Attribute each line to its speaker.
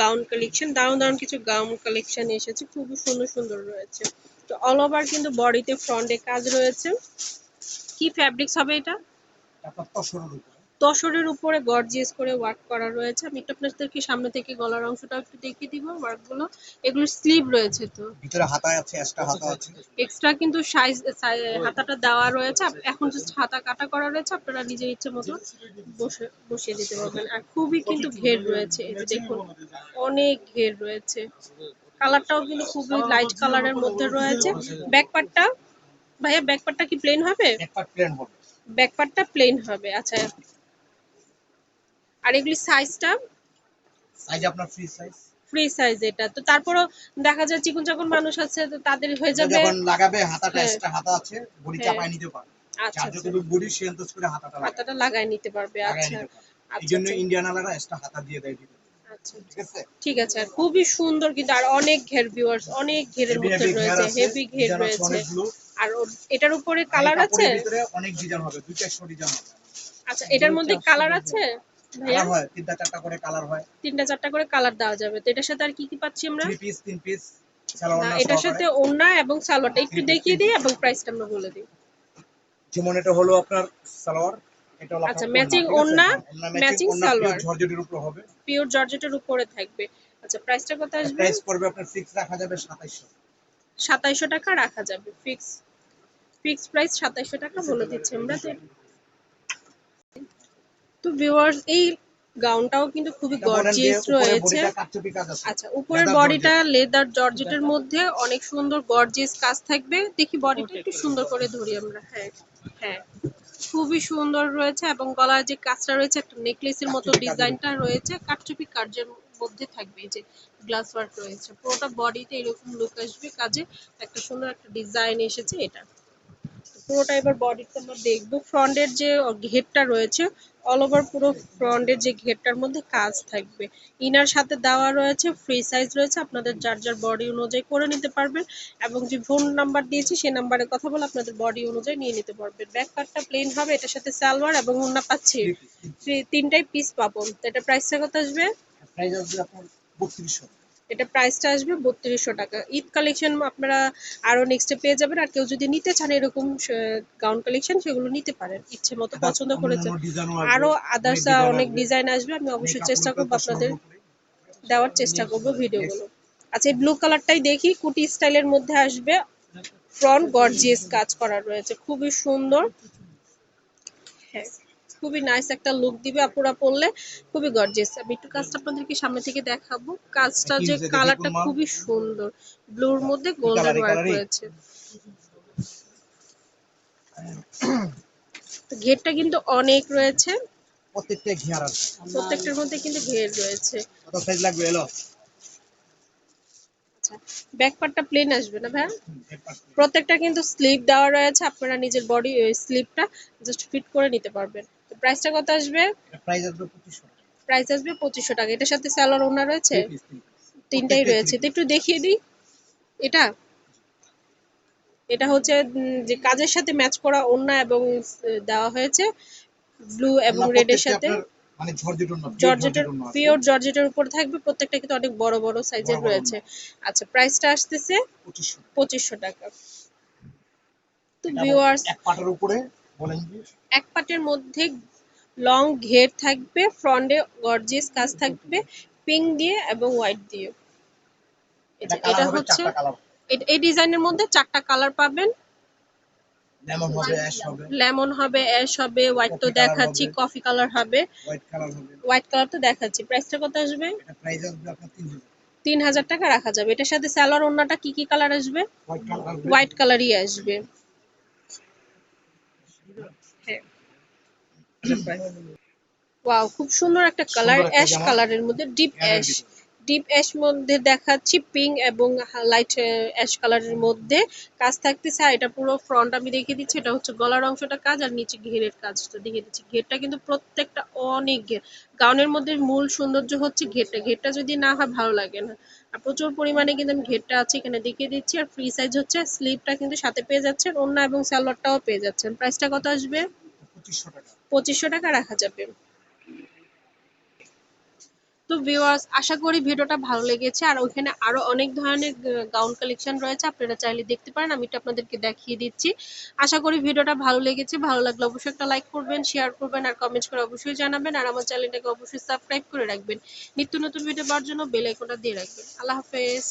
Speaker 1: Gown collection দারুণ দারুণ কিছু গাউন কালেকশন এসেছে খুবই সুন্দর সুন্দর রয়েছে। তো অল ওভার কিন্তু বডিতে ফ্রন্টে কাজ রয়েছে। কি ফ্যাব্রিক্স হবে এটা?
Speaker 2: তসরের উপরে
Speaker 1: গর্জিয়াস করে ওয়ার্ক করা রয়েছে। আমি একটু আপনাদেরকে সামনে থেকে গলার অংশটা একটু দেখিয়ে দিব ওয়ার্কগুলো এগুলো স্লিভ রয়েছে তো।
Speaker 2: ভিতরে হাতায় আছে এক্সট্রা হাতা আছে।
Speaker 1: এক্সট্রা কিন্তু সাইজ হাতাটা দেওয়া রয়েছে। এখন জাস্ট হাতা কাটা করা রয়েছে। আপনারা নিজের ইচ্ছে মতো বসে বসিয়ে দিতে পারবেন। আর খুবই কিন্তু ঘের রয়েছে। এই যে দেখুন অনেক ঘের রয়েছে। কালারটাও কিন্তু খুবই লাইট কালারের মধ্যে রয়েছে। ব্যাক পার্টটা ভাইয়া ব্যাক পার্টটা কি প্লেন হবে?
Speaker 2: এক পার্ট প্লেন হবে।
Speaker 1: ব্যাক পার্টটা প্লেন হবে। আচ্ছা আর এগুলি সাইজটা
Speaker 2: সাইজ আপনার ফ্রি সাইজ
Speaker 1: ফ্রি সাইজ এটা। তো তারপরও দেখা যায় চিকন চাকন মানুষ আছে তো তাদের হয়ে যাবে
Speaker 2: যখন লাগাবে হাতাটা
Speaker 1: হ্যাঁ।
Speaker 2: এক্সট্রা হাতা আছে বডি
Speaker 1: হ্যাঁ।
Speaker 2: চাপায় নিতে পারবে।
Speaker 1: আচ্ছা
Speaker 2: যার
Speaker 1: আচ্ছা।
Speaker 2: যতটুকু বডি সে অন্তত করে হাতাটা
Speaker 1: হাতাটা লাগাই নিতে পারবে আচ্ছা।
Speaker 2: এই
Speaker 1: আচ্ছা
Speaker 2: জন্য
Speaker 1: আচ্ছা।
Speaker 2: ইন্ডিয়ান আলাদা এক্সট্রা হাতা দিয়ে দেয়
Speaker 1: আচ্ছা
Speaker 2: ঠিক আছে?
Speaker 1: আর খুবই সুন্দর কিন্তু আর অনেক ঘের ভিউয়ার্স অনেক ঘেরের মধ্যে রয়েছে হেভি ঘের রয়েছে। আর এটার উপরে কালার আছে?
Speaker 2: অনেক ডিজাইন হবে দুই চারশো ডিজাইন হবে।
Speaker 1: আচ্ছা এটার মধ্যে কালার আছে?
Speaker 2: কালার হয় তিনটা চারটা করে কালার হয়।
Speaker 1: তিনটা চারটা করে কালার দেওয়া যাবে। তো এটার সাথে আর কি কি পাচ্ছি আমরা?
Speaker 2: পিস পিস
Speaker 1: এটার সাথে এবং সালোয়ারটা একটু দেখিয়ে দিই এবং প্রাইসটা আমরা বলে দিই।
Speaker 2: যেমন এটা হলো আপনার সালোয়ার এটা হলো
Speaker 1: আচ্ছা, সালোয়ার।
Speaker 2: জর্জেটের উপর হবে।
Speaker 1: পিওর জর্জেটের উপরে থাকবে। আচ্ছা প্রাইসটা কত আসবে?
Speaker 2: প্রাইস পড়বে আপনার ফিক্স রাখা যাবে 2700
Speaker 1: সাতাইশো টাকা রাখা যাবে। ফিক্স ফিক্স প্রাইস সাতাইশো টাকা বলে দিচ্ছি আমরা। তো তো ভিউয়ার্স এই গাউনটাও কিন্তু খুবই গর্জিয়াস রয়েছে।
Speaker 2: কাটচুপি
Speaker 1: আচ্ছা উপরের বডিটা লেদার জর্জেটের মধ্যে অনেক সুন্দর গর্জিয়াস কাজ থাকবে। দেখি বডিটা একটু সুন্দর করে ধরি আমরা। হ্যাঁ হ্যাঁ। খুবই সুন্দর রয়েছে এবং গলায় যে কাজটা রয়েছে একটা নেকলেসের মতো ডিজাইনটা রয়েছে। কাঠচুপি কার্যের মধ্যে থাকবে এই যে গ্লাস ওয়ার্ক রয়েছে। পুরোটা বডিতে এরকম লুক আসবে। কাজে একটা সুন্দর একটা ডিজাইন এসেছে এটা। পুরোটা এবার বডিটা আমরা দেখব। ফ্রন্টের যে ঘেরটা রয়েছে অল ওভার পুরো ফ্রন্টের যে ঘেরটার মধ্যে কাজ থাকবে। ইনার সাথে দেওয়া রয়েছে ফ্রি সাইজ রয়েছে আপনাদের যার যার বডি অনুযায়ী করে নিতে পারবেন এবং যে ফোন নাম্বার দিয়েছি সেই নাম্বারে কথা বলে আপনাদের বডি অনুযায়ী নিয়ে নিতে পারবেন। ব্যাক পার্টটা প্লেন হবে এটার সাথে সালোয়ার এবং ওন্না পাচ্ছি। তিনটাই পিস পাবো। তো এটা প্রাইসটা কত আসবে?
Speaker 2: প্রাইস আসবে আপনার 3200
Speaker 1: এটা প্রাইসটা আসবে বত্রিশশো টাকা। ঈদ কালেকশন আপনারা আরও নেক্সটে পেয়ে যাবেন। আর কেউ যদি নিতে চান এরকম গাউন কালেকশন সেগুলো নিতে পারেন। ইচ্ছে মতো পছন্দ করেছে
Speaker 2: অন্যান্য ডিজাইনও
Speaker 1: আরও
Speaker 2: অনেক
Speaker 1: আদার্স অনেক। ডিজাইন আসবে আমি অবশ্যই চেষ্টা করব আপনাদের দেওয়ার চেষ্টা করব ভিডিওগুলো। আচ্ছা এই ব্লু কালারটাই দেখি। কুটি স্টাইলের মধ্যে আসবে। ফ্রন্ট গর্জিয়াস কাজ করা রয়েছে। খুবই সুন্দর। হ্যাঁ খুবই নাইস একটা লুক দিবে আপুরা পরলে। খুবই গর্জিয়াস আমি একটু কাজটা আপনাদেরকে সামনে থেকে দেখাবো। কাজটা যে কালারটা খুবই সুন্দর। ব্লুর মধ্যে গোল্ডেন ওয়ার্ক রয়েছে। তো ঘেরটা কিন্তু অনেক রয়েছে।
Speaker 2: প্রত্যেকটা ঘের আছে।
Speaker 1: প্রত্যেকটার মধ্যে কিন্তু ঘের রয়েছে।
Speaker 2: কত সাইজ লাগবে এলো?
Speaker 1: আচ্ছা ব্যাক পার্টটা প্লেন আসবে না ভাই প্রত্যেকটা কিন্তু স্লিপ দেওয়া রয়েছে। আপনারা নিজের বডি স্লিপটা জাস্ট ফিট করে নিতে পারবেন। প্রাইসটা কত আসবে?
Speaker 2: প্রাইস আসবে 2500
Speaker 1: প্রাইস আসবে পঁচিশশো টাকা। এটার সাথে স্যালোয়ার ওনা রয়েছে। তিনটাই রয়েছে। তো একটু দেখিয়ে দিই। এটা? এটা হচ্ছে যে কাজের সাথে ম্যাচ করা ওড়না এবং দেওয়া হয়েছে ব্লু এবং রেডের
Speaker 2: প্রত্যেকটা
Speaker 1: সাথে।
Speaker 2: মানে জর্জেটের
Speaker 1: পিওর জর্জেটের উপর থাকবে। প্রত্যেকটা কিন্তু অনেক বড় বড় সাইজের রয়েছে। আচ্ছা প্রাইসটা আসতেছে
Speaker 2: 2500
Speaker 1: পঁচিশশো টাকা। তো ভিউয়ার্স
Speaker 2: এক পাটের উপরে বলেন
Speaker 1: এক পাটের মধ্যে লং ঘের থাকবে ফ্রন্টে গর্জিয়াস কাজ থাকবে পিঙ্ক দিয়ে এবং হোয়াইট দিয়ে।
Speaker 2: এটা
Speaker 1: হচ্ছে এই ডিজাইনের মধ্যে চারটা কালার পাবেন।
Speaker 2: লেমন হবে অ্যাশ হবে।
Speaker 1: লেমন হবে অ্যাশ হবে হোয়াইট তো দেখাচ্ছি কফি কালার হবে।
Speaker 2: হোয়াইট কালার হবে।
Speaker 1: হোয়াইট কালার তো দেখাচ্ছি। প্রাইসটা কত আসবে?
Speaker 2: এটা প্রাইস আসবে আপনার 3000
Speaker 1: তিন হাজার টাকা রাখা যাবে। এটার সাথে স্যালোয়ার ওড়নাটা কি কি কালার আসবে।
Speaker 2: হোয়াইট
Speaker 1: কালারই আসবে। ওয়াও খুব সুন্দর একটা কালার অ্যাশ। কালারের মধ্যে ডিপ অ্যাশ ডিপ অ্যাশ মধ্যে দেখাচ্ছি পিঙ্ক এবং লাইট অ্যাশ কালারের মধ্যে। কাজ থাকতেছে আর এটা পুরো ফ্রন্ট আমি দেখিয়ে দিচ্ছি এটা হচ্ছে গলার অংশটা কাজ আর নিচে ঘেরের কাজটা দেখিয়ে দিচ্ছি। ঘেরটা কিন্তু প্রত্যেকটা অনেক ঘের। গাউনের মধ্যে মূল সৌন্দর্য হচ্ছে ঘেরটা। ঘেরটা যদি না হয় ভালো লাগে না। আর প্রচুর পরিমাণে কিন্তু আমি ঘেরটা আছে এখানে দেখিয়ে দিচ্ছি আর ফ্রি সাইজ হচ্ছে স্লিভটা কিন্তু সাথে পেয়ে যাচ্ছেন ওড়না এবং সালোয়ারটাও পেয়ে যাচ্ছেন। প্রাইসটা কত আসবে?
Speaker 2: 2500 টাকা।
Speaker 1: পঁচিশশো টাকা রাখা যাবে। তো ভিউয়ার্স আশা করি ভিডিওটা ভালো লেগেছে। আর ওইখানে আরও অনেক ধরনের গাউন কালেকশন রয়েছে। আপনারা চাইলে দেখতে পারেন, আমি এটা আপনাদেরকে দেখিয়ে দিচ্ছি। আশা করি ভিডিওটা ভালো লেগেছে। ভালো লাগলে অবশ্যই একটা লাইক করবেন শেয়ার করবেন, আর কমেন্ট করে অবশ্যই জানাবেন। আর আমার চ্যানেলটাকে অবশ্যই সাবস্ক্রাইব করে রাখবেন। নিত্য নতুন ভিডিও পাওয়ার জন্য বেল দিয়ে রাখবেন। আল্লাহ হাফেজ।